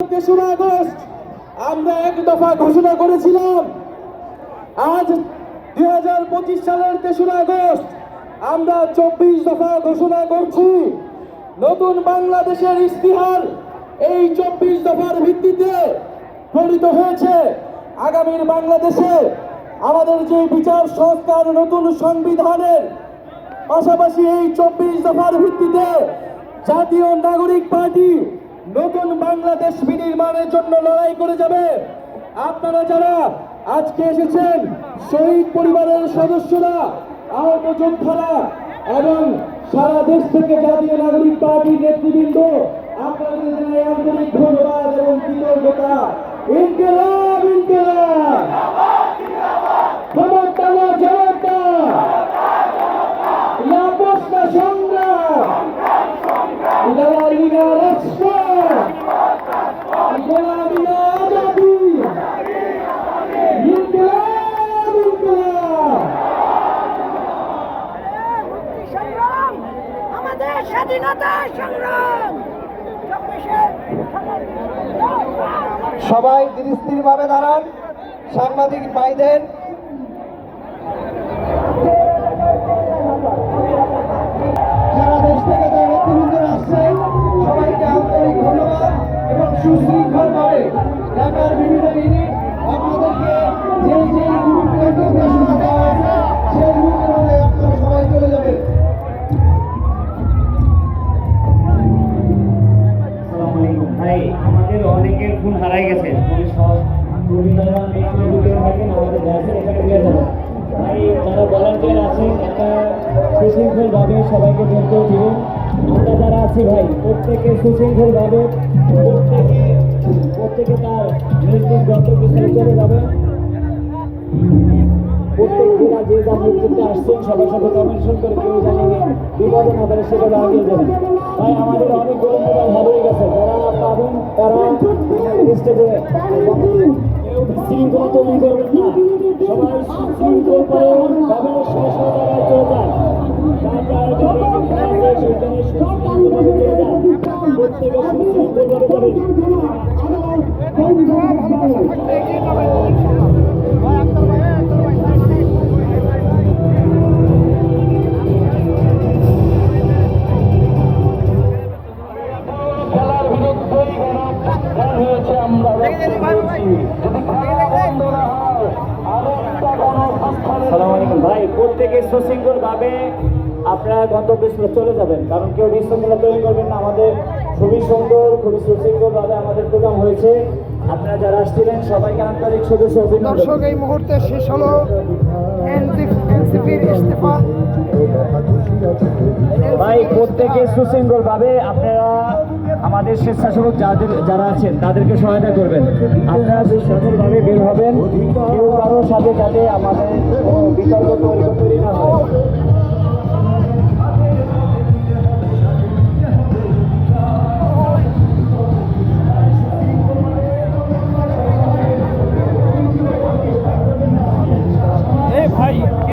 তেসরা আগস্ট। আমরা এক দফা ঘোষণা করেছিলাম, আজ দুই হাজার পঁচিশ সালের তেসরা আগস্ট আমরা চব্বিশ দফা ঘোষণা করছি। নতুন বাংলাদেশের ইস্তিহার এই চব্বিশ দফার ভিত্তিতে প্রণীত হয়েছে। আগামীর বাংলাদেশে আমাদের যে বিচার সংস্কার নতুন সংবিধানের পাশাপাশি এই চব্বিশ দফার ভিত্তিতে জাতীয় নাগরিক পার্টি নতুন বাংলাদেশ বিনির্মাণের জন্য লড়াই করে যাবে। আপনারা যারা আজকে এসেছেন, শহীদ পরিবারের সদস্যরা, আহত যোদ্ধারা এবং সারা দেশ থেকে জাতীয় নাগরিক পার্টির নেতৃবৃন্দ, আপনাদের জানাই আন্তরিক ধন্যবাদ এবং কৃতজ্ঞতা। ইনকেলাব ইনকেলাব! ক্ষমতা জনতা! La সবাই ধীর ভাবে দাঁড়ান। সাংবাদিক ভাইদের সুশৃঙ্খলভাবে সবাইকে বের করে দিবেন। আমরা যারা আছি ভাই, প্রত্যেকে সুশৃঙ্খলভাবে প্রত্যেকে প্রত্যেকে তার নিজ নিজ যাবে। যে আসছেন না তাই আমাদের মোবাইল হারিয়ে গেছে। তারা সবাই সুশৃঙ্খল করে সালাম আলাইকুম। ভাই প্রত্যেকে সুশৃঙ্খল ভাবে আপনারা গন্তব্যস্থলে চলে যাবেন। কারণ কেউ বিশৃঙ্খলা তৈরি করবেন না। আমাদের খুবই সুন্দর খুবই সুশৃঙ্খলভাবে আমাদের প্রোগ্রাম হয়েছে। আপনারা যারা আসছিলেন সবাইকে আন্তরিক সদস্য অভিনন্দন দর্শক এই মুহূর্তে শেষ হলো এনসিপির ইস্তেফা। ভাই প্রত্যেকে সুশৃঙ্খল ভাবে আপনারা আমাদের স্বেচ্ছাসেবক যাদের যারা আছেন, তাদেরকে সহায়তা করবেন। আপনারা সুশৃঙ্খল ভাবে বের হবেন, কেউ কারোর সাথে যাতে আমাদের বিকল্প তৈরি না হয়।